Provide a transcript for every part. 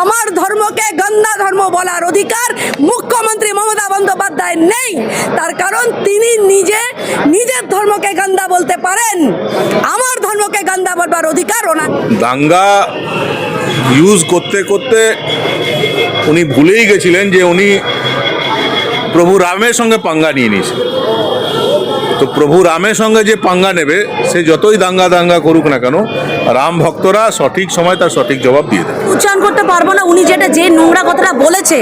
আমার ধর্মকে গন্দা ধর্ম বলার অধিকার মুখ্যমন্ত্রী মমতা বন্দ্যোপাধ্যায় নেই। তার কারণ তিনি নিজে নিজের ধর্মকে গন্দা বলতে পারেন। আমার ধর্মকে গন্দা বলবার অধিকার ওনার। দাঙ্গা ইউজ করতে করতে উনি ভুলেই গেছিলেন যে উনি প্রভু রামের সঙ্গে পাঙ্গা নিয়ে নিয়েছে তো প্রভু রামের সঙ্গে যে পাঙ্গা নেবে, সে যতই দাঙ্গা দাঙ্গা করুক না কেন রাম ভক্তরা সঠিক সময় তার সঠিক জবাব দিয়ে দেবে। উচ্চারণ করতে পারব না, উনি যেটা যে নোংরা কথাটা বলেছে,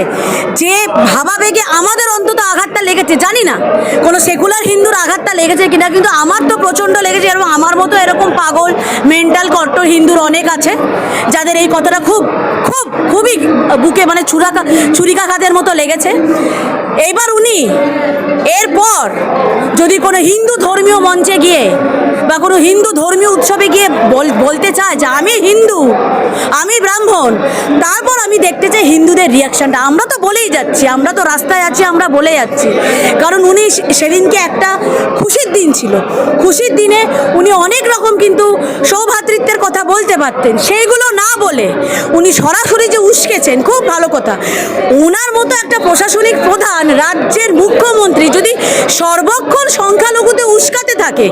যে ভাবাবেগে আমাদের অন্তত আঘাতটা লেগেছে, জানি না। কোনো সেকুলার হিন্দুর আঘাতটা লেগেছে কিনা, কিন্তু আমার তো প্রচণ্ড লেগেছে এবং আমার মতো এরকম পাগল মেন্টাল কট্টর হিন্দুর অনেক আছে, যাদের এই কথাটা খুব খুব, খুবই বুকে মানে ছুরা ছুরিকাঘাতের মতো লেগেছে। এইবার উনি, এরপর যদি কোনো হিন্দু ধর্মীয় মঞ্চে গিয়ে বা কোনো হিন্দু ধর্মীয় উৎসবে গিয়ে বলতে চায় যে আমি হিন্দু, আমি ব্রাহ্মণ, তারপর আমি দেখতে চাই হিন্দুদের রিয়াকশনটা আমরা তো বলেই যাচ্ছি, আমরা তো রাস্তায় আছি, আমরা বলে যাচ্ছি। কারণ উনি সেদিনকে একটা খুশির দিন ছিল। খুশির দিনে উনি অনেক রকম কিন্তু সৌভাতৃত্বের কথা বলতে পারতেন। সেইগুলো না বলে উনি সরাসরি যে উস্কেছেন, খুব ভালো কথা। ওনার মতো একটা প্রশাসনিক প্রধান রাজ্যের মুখ্যমন্ত্রী যদি সর্বক্ষণ সংখ্যালঘুতে উস্কাতে থাকে,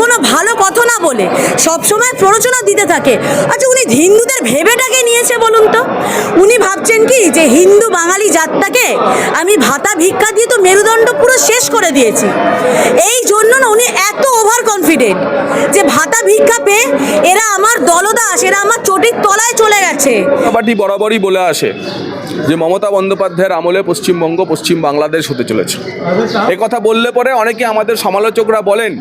কোনো ভালো কথা না বলে সবসময় প্ররোচনা দিতে থাকে। আচ্ছা উনি হিন্দুদের ভেবেটাকে নিয়েছে বলুন তো? উনি ভাবছেন কি যে হিন্দু বাঙালি জাতটাকে আমি ভাতা ভিক্ষা দিয়ে তো মেরুদণ্ড পুরো শেষ করে দিয়েছি। এই জন্য না উনি এত ওভার কনফিডেন্ট যে ভাতা ভিক্ষা পেয়ে এরা আমার দলদাস, এরা আমার চটির তলায় চলে গেছে। পার্টি বরাবরই বলে আসে যে মমতা বন্দ্যোপাধ্যায়ের আমলে পশ্চিমবঙ্গ, পশ্চিম বাংলাদেশ হতে চলেছে। কথা বললে পরে অনেকে আমাদের সমালোচকরা বলেন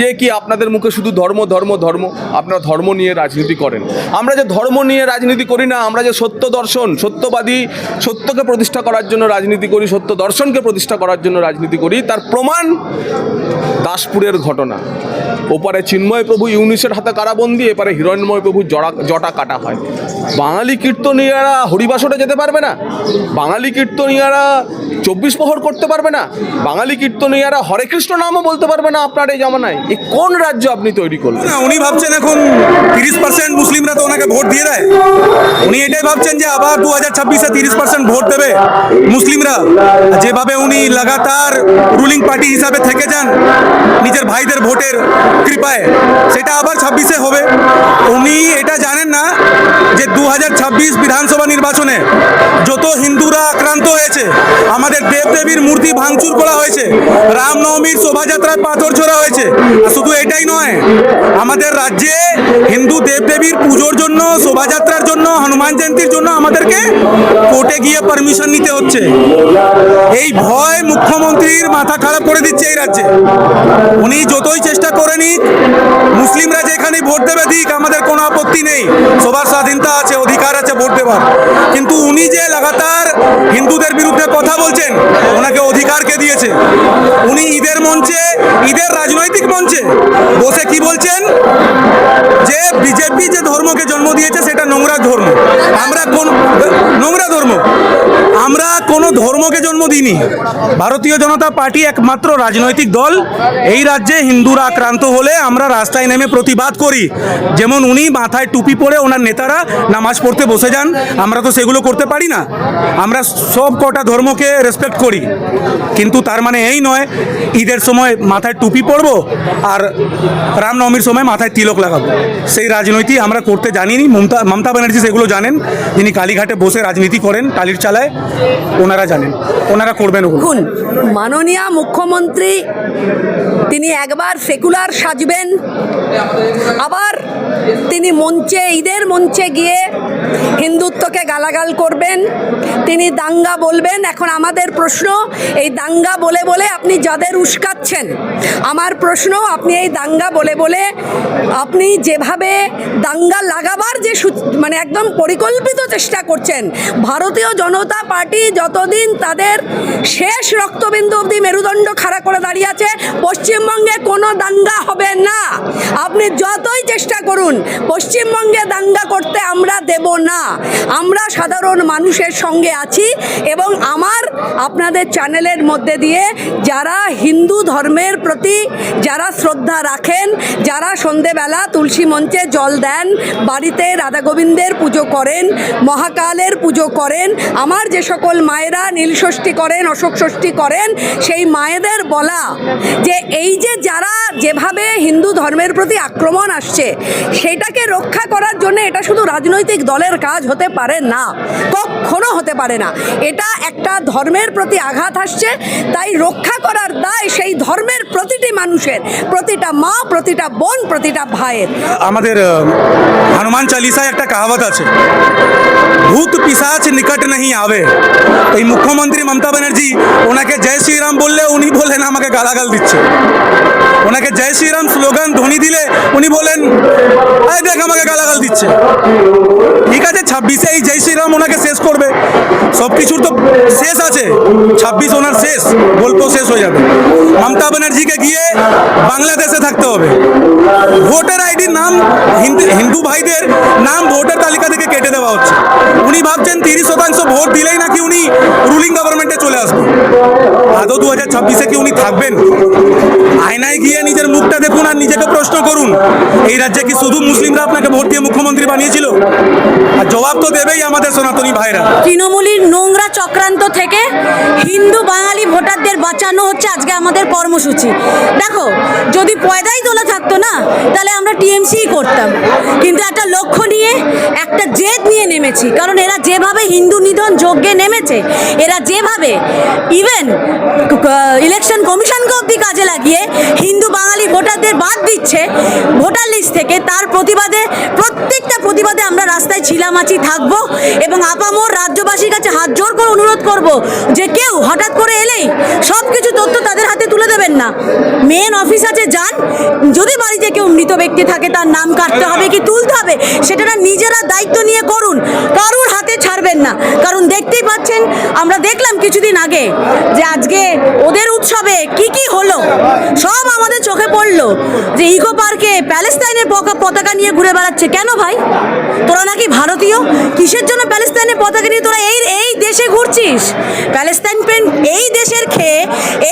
যে কি আপনাদের মুখে শুধু ধর্ম ধর্ম ধর্ম। আপনারা ধর্ম নিয়ে রাজনীতি করেন। আমরা যে ধর্ম নিয়ে রাজনীতি করি না, আমরা যে সত্য দর্শন, সত্যবাদী, সত্যকে প্রতিষ্ঠা করার জন্য রাজনীতি করি, সত্য দর্শনকে প্রতিষ্ঠা করার জন্য রাজনীতি করি, তার প্রমাণ দাসপুরের ঘটনা। ওপারে চিন্ময় প্রভু ইউনিসের হাতে কারাবন্দি, এপারে হিরণ্ময় প্রভু জড়া, জটা কাটা হয়। বাঙালি কীর্তনীয়ারা হরিবাসরে যেতে পারবে না? বাঙালি কীর্তনীয়ারা চব্বিশ প্রহর করতে পারবে না। বাঙালি কীর্তনীয়ারা হরে কৃষ্ণ নামও বলতে পারবে না আপনার এই জামানায়। এই কোন রাজ্য আপনি তৈরি করলেন? উনি ভাবছেন এখন তিরিশ পার্সেন্ট মুসলিমরা তো ওনাকে ভোট দিয়ে দেয়। উনি এটাই ভাবছেন যে আবার দু হাজার ছাব্বিশে তিরিশ পার্সেন্ট ভোট দেবে মুসলিমরা। যেভাবে উনি লাগাতার রুলিং পার্টি হিসাবে থেকে যান নিজের ভাইদের ভোটের কৃপায়, সেটা আবার ছাব্বিশে হবে। উনি এটা জানেন না যে দু হাজার ছাব্বিশ বিধানসভা নির্বাচনে হয়েছে। আমাদের দেবদেবীর মূর্তি ভাঙচুর করা হয়েছে। রামনবমীর শোভাযাত্রায় পাথর ছোড়া হয়েছে। শুধু এটাই নয়, আমাদের রাজ্যে হিন্দু দেবদেবীর পুজোর জন্য, শোভাযাত্রার জন্য, হনুমান জয়ন্তীর জন্য আমাদেরকে কোর্টে গিয়ে পারমিশন নিতে হচ্ছে। এই ভয় মুখ্যমন্ত্রীর মাথা খারাপ করে দিচ্ছে এই রাজ্যে। উনি যতই চেষ্টা করে নিক, মুসলিমরা যেখানে ভোট দেবে দিক, আমাদের কোনো আপত্তি নেই। সবার স্বাধীনতা আছে, অধিকার আছে ভোট দেওয়ার কিন্তু উনি যে লাগাতার হিন্দুদের বিরুদ্ধে কথা বলছেন। ওনাকে অধিকার কে দিয়েছে। উনি ঈদের মঞ্চে, ঈদের রাজনৈতিক মঞ্চে বসে কি বলছেন? যে বিজেপি যে ধর্মকে জন্ম দিয়েছে, সেটা নোংরা ধর্ম। আমরা কোন নোংরা ধর্ম। আমরা কোনো ধর্মকে জন্ম দিইনি। ভারতীয় জনতা পার্টি একমাত্র রাজনৈতিক দল। এই রাজ্যে হিন্দুরা আক্রান্ত হলে আমরা রাস্তায় নেমে প্রতিবাদ করি। যেমন উনি মাথায় টুপি পরে ওনার নেতারা নামাজ পড়তে বসে যান। আমরা তো সেগুলো করতে পারি না। আমরা সব কটা ধর্মকে রেসপেক্ট করি। কিন্তু তার মানে এই নয়, ঈদের সময় মাথায় টুপি পরব আর রামনবমীর সময় মাথায় তিলক লাগাবো। সেই রাজনীতি আমরা করতে জানিনি। মমতা মমতা ব্যানার্জি সেগুলো জানেন। যিনি কালীঘাটে বসে রাজনীতি করেন টালির চালায়, ওনারা জানেন। ওনারা করবেন দেখুন, মাননীয় মুখ্যমন্ত্রী, তিনি একবার সেকুলার সাজবেন, আবার তিনি মঞ্চে, ঈদের মঞ্চে গিয়ে হিন্দুত্বকে গালাগাল করবেন। তিনি দাঙ্গা বলবেন। এখন আমাদের প্রশ্ন, এই দাঙ্গা বলে বলে আপনি যাদের উস্কাচ্ছেন, আমার প্রশ্ন, আপনি এই দাঙ্গা বলে বলে আপনি যেভাবে দাঙ্গা লাগাবার যে মানে একদম পরিকল্পিত চেষ্টা করছেন, ভারতীয় জনতা পার্টি যতদিন তাদের শেষ রক্তবিন্দু অবধি মেরুদণ্ড খাড়া করে দাঁড়িয়ে আছে, পশ্চিমবঙ্গে কোনো দাঙ্গা হবে না। আপনি যতই চেষ্টা করুন করুন। পশ্চিমবঙ্গে দাঙ্গা করতে আমরা দেব না। আমরা সাধারণ মানুষের সঙ্গে আছি এবং আমার আপনাদের চ্যানেলের মধ্যে দিয়ে যারা হিন্দু ধর্মের প্রতি যারা শ্রদ্ধা রাখেন, যারা সন্ধেবেলা তুলসী মঞ্চে জল দেন, বাড়িতে রাধা গোবিন্দের পুজো করেন, মহাকালের পুজো করেন, আমার যে সকল মায়েরা নীলষষ্ঠী করেন, অশোক ষষ্ঠী করেন, সেই মায়েদের বলা যে এই যে যারা যেভাবে হিন্দু ধর্মের প্রতি আক্রমণ আসছে সেটাকে রক্ষা করার জন্য এটা শুধু রাজনৈতিক দলের কাজ হতে পারে না, কখনো হতে পারে না। এটা একটা ধর্মের প্রতি আঘাত আসছে, তাই রক্ষা করার দায় সেই ধর্মের প্রতিটি মানুষের, প্রতিটা মা, প্রতিটা বোন, প্রতিটা ভাইয়ের। আমাদের হনুমান চালিসায় একটা কাহাবত আছে, ভূত পিসাচ নিকট নেই আবে। এই মুখ্যমন্ত্রী মমতা ব্যানার্জি ওনাকে জয় শ্রীরাম বললে উনি বললেন, আমাকে গালাগাল দিচ্ছে। ওনাকে জয় শ্রীরাম স্লোগান ধ্বনি দিলে উনি বলেন এই দেখ আমাকে গালাগাল দিচ্ছে। ঠিক আছে, ছাব্বিশে এই জয় শ্রীরাম ওনাকে শেষ করবে। সব কিছুর তো শেষ আছে। ছাব্বিশ ওনার শেষ গল্প শেষ হয়ে যাবে। মমতা ব্যানার্জিকে গিয়ে বাংলাদেশে থাকতে হবে। ভোটার আইডির নাম হিন্দু ভাইদের নাম ভোটার তালিকা থেকে কেটে দেওয়া হচ্ছে। উনি ভাবছেন তিরিশ শতাংশ ভোট দিলেই নাকি উনি রুলিং গভর্নমেন্টে চলে আসবেন। আদৌ দু হাজার ছাব্বিশে কি উনি থাকবেন? আয়নায় গিয়ে নিজের মুখটা দেখুন আর নিজেকে প্রশ্ন করুন। এই রাজ্যে কি শুধু মুসলিমরা আপনাকে ভোট দিয়ে মুখ্যমন্ত্রী বানিয়েছিল? আর জবাব তো দেবেই আমাদের সনাতনী ভাইরা। তৃণমূলের নোংরা চক্রান্ত থেকে হিন্দু বাঙালি ভোটারদের বাঁচানো হচ্ছে আজকে আমাদের কর্মসূচি। দেখো, যদি পয়দাই তোলা থাকতো না, তাহলে আমরা টিএমসি করতাম। কিন্তু একটা লক্ষ্য নিয়ে, একটা জেদ নিয়ে নেমেছি। কারণ এরা যেভাবে হিন্দু নিধন যজ্ঞে নেমেছে, এরা যেভাবে ইভেন ইলেকশন কমিশনকে অবধি কাজে লাগিয়ে হিন্দু বাঙালি ভোটারদের বাদ দিচ্ছে ভোটার লিস্ট থেকে। তার প্রতিবাদে, প্রত্যেকটা প্রতিবাদে আমরা রাস্তায় ছিলাম, আছি, থাকব এবং আপামোর রাজ্যবাসীর কাছে হাত জোর করে অনুরোধ করব যে কেউ হঠাৎ করে এলেই সব কিছু তথ্য তাদের হাতে তুলে দেবেন না। মেন অফিস আছে, যান। যদি বাড়িতে কেউ মৃত ব্যক্তি থাকে, তার নাম কাটতে হবে কি তুলতে হবে? সেটা নিজেরা দায়িত্ব নিয়ে করুন। কারুর হাতে ছাড়বেন না। কারণ দেখতেই পাচ্ছেন, আমরা দেখলাম কিছুদিন আগে যে আজকে ওদের উৎসবে কি কি হলো। সব আমাদের চোখে পড়ল যে ইকো পার্কে প্যালেস্তাইনের পতাকা নিয়ে ঘুরে বেড়াচ্ছে। কেন ভাই? তোরা নাকি ভারতীয়? কিসের জন্য প্যালেস্তাইনের পতাকা নিয়ে তোরা এই এই দেশে ঘুরছিস? প্যালেস্তাইন প্রেম এই দেশের খেয়ে,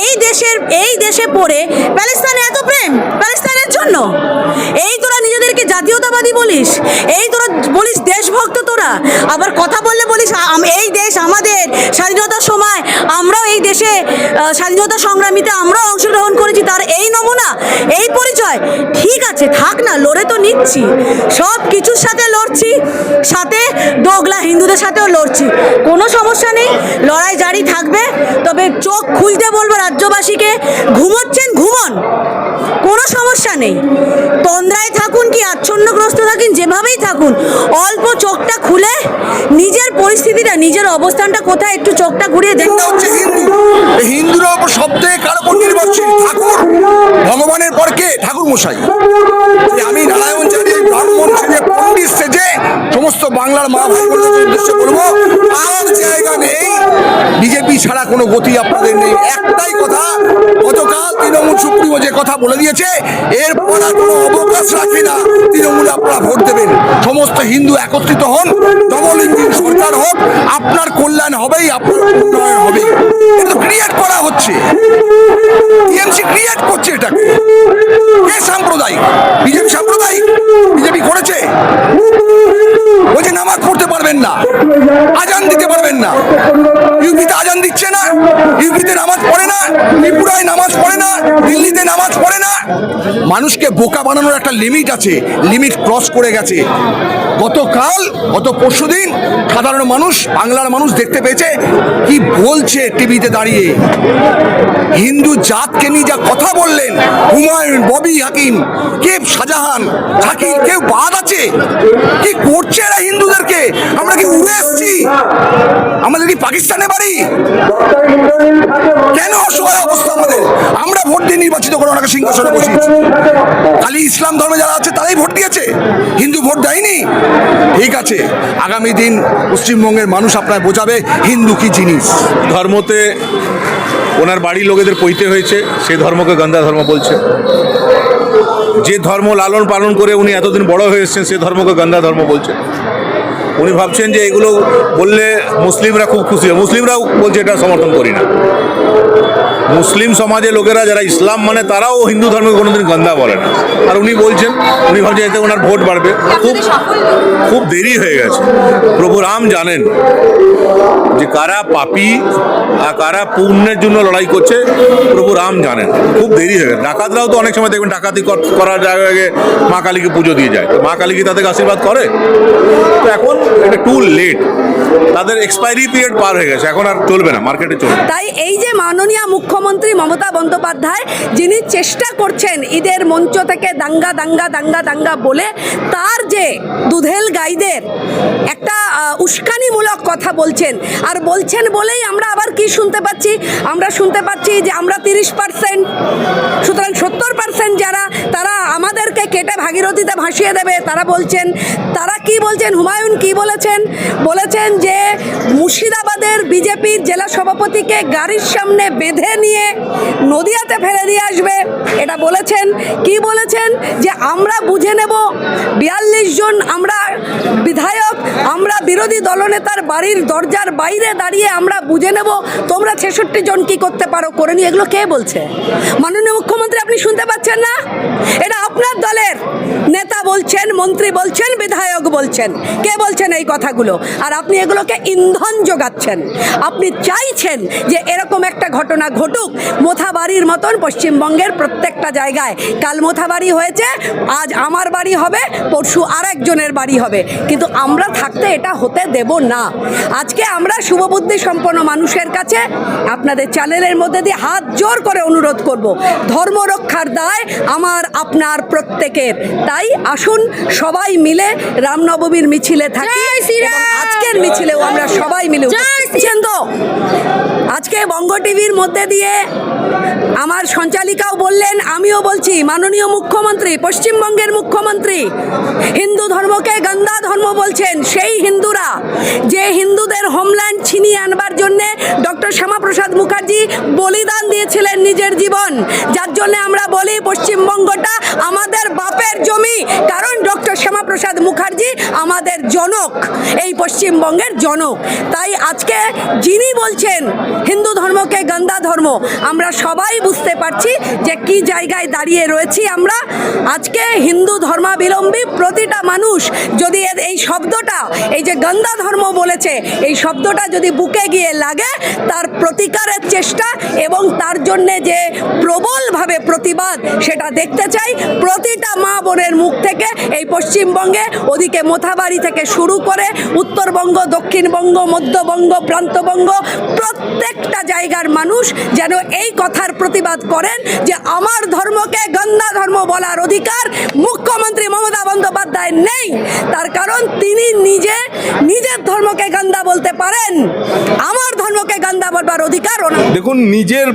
এই দেশের এই দেশে পড়ে প্যালেস্তাইনে এত প্রেম? প্যালেস্তাইনের জন্য? এই তোরা নিজেদেরকে জাতীয়তাবাদী বলিস? এই তোরা বলিস দেশভক্ত তোরা? আবার কথা বললে বলিস এই দেশ আমাদের স্বাধীনতার সময় আমরাও এই দেশে স্বাধীনতা সংগ্রামীতে আমরাও অংশগ্রহণ করেছি, তার এই নমুনা, এই পরিচয়। ঠিক আছে, থাক না, লড়ে তো নিচ্ছি। সব কিছুর সাথে লড়ছি, সাথে দোগলা হিন্দুদের সাথেও লড়ছি। কোনো সমস্যা নেই, লড়াই জারি থাকবে, তবে চোখ খুলতে বলব রাজ্যবাসীকে, ঘুমোচ্ছেন ঘুমন কোনো সমস্যা নেই। তন্দ্রায় থাকুন কি আচ্ছন্নগ্রস্ত থাকুন? যেভাবেই থাকুন। অল্প চোখটা খুলে নিজের পরিস্থিতিটা, নিজের অবস্থানটা কোথায় একটু চোখটা ঘুরিয়ে দেখতে হচ্ছে হিন্দু। হিন্দুর সব থেকে কার উপর ভগবানের পর কে? ঠাকুর মশাই। আমি নারায়ণ চাঁদে ব্রাহ্মণ সেজে পণ্ডিত সমস্ত বাংলার মা ভাই উদ্দেশ্যে বলব আর জায়গা নেই বিজেপি ছাড়া কোনো গতি আপনাদের নেই। একটাই কথা, গতকাল তৃণমূল সুপ্রিমো যে কথা বলে দিয়েছে, এরপর আর কোনো অবকাশ রাখে না। তৃণমূল আপনারা ভোট দেবেন। সমস্ত হিন্দু একত্রিত হন ডবল ইঞ্জিন সরকার হোক, আপনার কল্যাণ হবেই, আপনার উন্নয়ন হবেই। এটা ক্রিয়েট করা হচ্ছে। টিএমসি ক্রিয়েট করছে এটাকে। কে সাম্প্রদায়িক? বিজেপি সাম্প্রদায়িক? বিজেপি করেছে। বলছে, নামাজ পড়তে পারবেন না। আজান দিতে পারবেন না। আজান দিচ্ছে না? ইউপিতে নামাজ পড়ে না, ত্রিপুরায় নামাজ পড়ে না, দিল্লিতে নামাজ পড়ে না। মানুষকে বোকা বানানোর একটা লিমিট আছে লিমিট ক্রস করে গেছে। গতকাল, গত পরশুদিন সাধারণ মানুষ, বাংলার মানুষ দেখতে পেয়েছে কি বলছে টিভিতে দাঁড়িয়ে। হিন্দু জাতকে নিয়ে যা কথা বললেন, হুমায়ুন, ববি, হাকিম, কে শাহজাহান হাকিম কেউ বাদ আছে? কি করছে এরা হিন্দুদেরকে? আমরা কি উড়ে এসছি? আমাদের কি পাকিস্তানে বাড়ি? কেন অসহায় অবস্থা আমাদের? আমরা ভোট দিয়ে নির্বাচিত করে ওনাকে সিংহাসনে বসিয়েছি। খালি ইসলাম ধর্মে যারা আছে, তারাই ভোট দিয়েছে। হিন্দু ভোট দেয়নি। ঠিক আছে। আগামী দিন পশ্চিমবঙ্গের মানুষ আপনার বোঝাবে, হিন্দু কি জিনিস? ধর্মতে ওনার বাড়ির লোকেদের পইতে হয়েছে সেই ধর্মকে গন্ধা ধর্ম বলছে। যে ধর্ম লালন পালন করে উনি এতদিন বড় হয়ে এসেছেন, সে ধর্মকে গন্দা ধর্ম বলছেন উনি ভাবছেন যে এগুলো বললে মুসলিমরা খুব খুশি হয়। মুসলিমরাও বলছে এটা সমর্থন করি না। মুসলিম সমাজে লোকেরা যারা ইসলাম মানে তারাও হিন্দু ধর্মকে কোনোদিন গন্দা বলে না। আর উনি বলছেন উনি ভাবছেন এতে ওনার ভোট বাড়বে। খুব খুব দেরি হয়ে গেছে। প্রভু রাম জানেন যে কারা পাপি আর কারা পুণ্যের জন্য লড়াই করছে প্রভু রাম জানেন। খুব দেরি হয়ে গেছে। ডাকাতরাও তো অনেক সময় দেখবেন ডাকাতি কর- করার জায়গায় মা কালীকে পুজো দিয়ে যায়। তো মা কালী কি তাদেরকে আশীর্বাদ করে? তো এখন এটা টু লেট তাদের এক্সপায়ারি পিরিয়ড পার হয়ে গেছে, এখন আর চলবে না মার্কেটে চলবে তাই এই যে মাননীয় মুখ্যমন্ত্রী মমতা বন্দ্যোপাধ্যায়, যিনি চেষ্টা করছেন ঈদের মঞ্চ থেকে দাঙ্গা দাঙ্গা দাঙ্গা দাঙ্গা বলে, তার যে দুধেল গাইদের একটা উস্কানিমূলক কথা বলছেন। আর বলছেন বলেই আমরা আবার কি শুনতে পাচ্ছি? আমরা শুনতে পাচ্ছি যে আমরা তিরিশ পার্সেন্ট সুতরাং সত্তর পার্সেন্ট যারা, তারা আমাদেরকে কেটে ভাগীরথীতে ভাসিয়ে দেবে। তারা বলছেন, তারা কি বলছেন? হুমায়ুন কি বলেছেন? বলেছেন যে মুর্শিদাবাদের বিজেপির জেলা সভাপতিকে গাড়ির সামনে বেঁধে নিয়ে নদিয়াতে ফেলে দিয়ে আসবে, এটা বলেছেন। কি বলেছেন? যে আমরা বুঝে নেব, বিয়াল্লিশ জন আমরা বিধায়ক, আমরা বিরোধী দলনেতার বাড়ির দরজার বাইরে দাঁড়িয়ে আমরা বুঝে নেব, তোমরা ছেষট্টি জন কি করতে পারো, করে নিয়ে। এগুলো কে বলছে? মাননীয় মুখ্যমন্ত্রী, আপনি শুনতে পাচ্ছেন না? এটা আপনার দলের নেতা বলছেন, মন্ত্রী বলছেন, বিধায়ক বলছেন। কে বলছেন এই কথাগুলো? আর আপনি এগুলোকে ইন্ধন যোগাচ্ছেন। আপনি চাইছেন যে এরকম একটা ঘটনা ঘটুক মোথাবাড়ির মতন পশ্চিমবঙ্গের প্রত্যেকটা জায়গায়। কাল মোথাবাড়ি হয়েছে আজ আমার বাড়ি হবে পরশু আরেকজনের বাড়ি হবে। কিন্তু আমরা থাকতে এটা হতে দেব না। আজকে আমরা শুভবুদ্ধি সম্পন্ন মানুষের কাছে আপনাদের চ্যানেলের মধ্যে দিয়ে হাত জোর করে অনুরোধ করব। ধর্ম রক্ষার দায় আমার আপনার প্রত্যেকের। তাই আসুন সবাই মিলে রামনবমীর মিছিলে থাকি আজকের আজকের মিছিলেও আমরা সবাই মিলে তো। আজকে বঙ্গ টিভির মধ্যে দিয়ে আমার সঞ্চালিকাও বললেন, আমিও বলছি, মাননীয় মুখ্যমন্ত্রী, পশ্চিমবঙ্গের মুখ্যমন্ত্রী, হিন্দু ধর্মকে গন্দা ধর্ম বলছেন, সেই হিন্দুরা, যে হিন্দুদের হোমল্যান্ড ছিনিয়ে আনবার জন্যে ডক্টর শ্যামাপ্রসাদ মুখার্জি বলিদান দিয়েছিলেন নিজের জীবন। যার জন্য আমরা বলি, পশ্চিমবঙ্গটা আমাদের বাপের জমি, কারণ ডক্টর শ্যামাপ্রসাদ মুখার্জি আমাদের জনক, এই পশ্চিমবঙ্গের জনক। তাই আজকে যিনি বলছেন হিন্দু ধর্মকে গন্দা ধর্ম। আমরা সবাই বুঝতে পারছি যে কি জায়গায় দাঁড়িয়ে রয়েছি আমরা। আজকে হিন্দু ধর্মাবলম্বী প্রতিটা মানুষ যদি এই শব্দটা, এই যে গন্দা ধর্ম বলেছে, এই শব্দটা যদি বুকে গিয়ে লাগে, তার প্রতিকারের চেষ্টা এবং তার জন্যে যে প্রবলভাবে প্রতিবাদ, সেটা দেখতে চাই। প্রতিটা মা বোনের মুখ থেকে এই পশ্চিমবঙ্গে, ওদিকে মোথাবাড়ি থেকে শুরু করে উত্তরবঙ্গ, দক্ষিণবঙ্গ, মধ্যবঙ্গ, প্রান্তবঙ্গ প্রত্যেকটা জায়গার মানুষ যেন এই কথার প্রতিবাদ করেন যে আমার ধর্মকে গন্দা ধর্ম বলার অধিকার মুখ্যমন্ত্রী মমতা বন্দ্যোপাধ্যায় নেই। তার কারণ তিনি নিজে নিজের ধর্মকে গন্দা বলতে পারেন। দেখুন, নিজের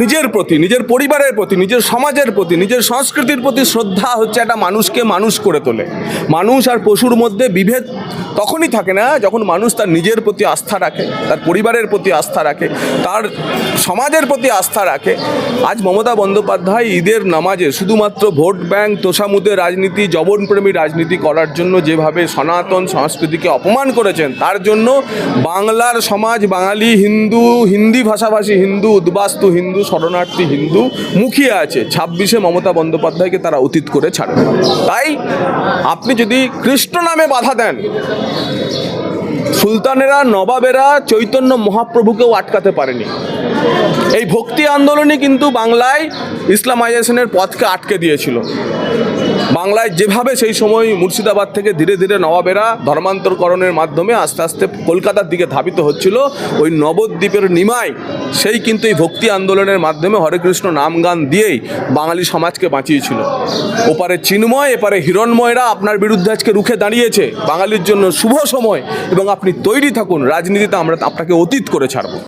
নিজের প্রতি, নিজের পরিবারের প্রতি, নিজের সমাজের প্রতি, নিজের সংস্কৃতির প্রতি শ্রদ্ধা হচ্ছে একটা মানুষকে মানুষ করে তোলে। মানুষ আর পশুর মধ্যে বিভেদ তখনই থাকে না যখন মানুষ তার নিজের প্রতি আস্থা রাখে, তার পরিবারের প্রতি আস্থা রাখে, তার সমাজের প্রতি আস্থা রাখে। আজ মমতা বন্দ্যোপাধ্যায় ঈদের নামাজে শুধুমাত্র ভোট ব্যাংক তোষামুদের রাজনীতি জবনপ্রেমী রাজনীতি করার জন্য যেভাবে সনাতন সংস্কৃতিকে অপমান করেছেন, তার জন্য বাংলার সমাজ, বাঙালি, হিন্দু হিন্দি ভাষাভাষী হিন্দু, উদ্বাস্তু হিন্দু, শরণার্থী হিন্দু মুখিয়ে আছে। ছাব্বিশে মমতা বন্দ্যোপাধ্যায়কে তারা অতীত করে ছাড়বে তাই আপনি যদি কৃষ্ণ নামে বাধা দেন, সুলতানেরা, নবাবেরা চৈতন্য মহাপ্রভুকেও আটকাতে পারেনি। এই ভক্তি আন্দোলনই কিন্তু বাংলায় ইসলামাইজেশনের পথকে আটকে দিয়েছিল। বাংলায় যেভাবে সেই সময় মুর্শিদাবাদ থেকে ধীরে ধীরে নবাবেরা ধর্মান্তরকরণের মাধ্যমে আস্তে আস্তে কলকাতার দিকে ধাবিত হচ্ছিল, ওই নবদ্বীপের নিমায় সেই কিন্তু এই ভক্তি আন্দোলনের মাধ্যমে হরে কৃষ্ণ নাম গান দিয়েই বাঙালি সমাজকে বাঁচিয়েছিল। ওপারে চিন্ময়, এপারে হিরণময়রা আপনার বিরুদ্ধে আজকে রুখে দাঁড়িয়েছে। বাঙালির জন্য শুভ সময় এবং আপনি তৈরি থাকুন, রাজনীতিতে আমরা আপনাকে অতীত করে ছাড়বো।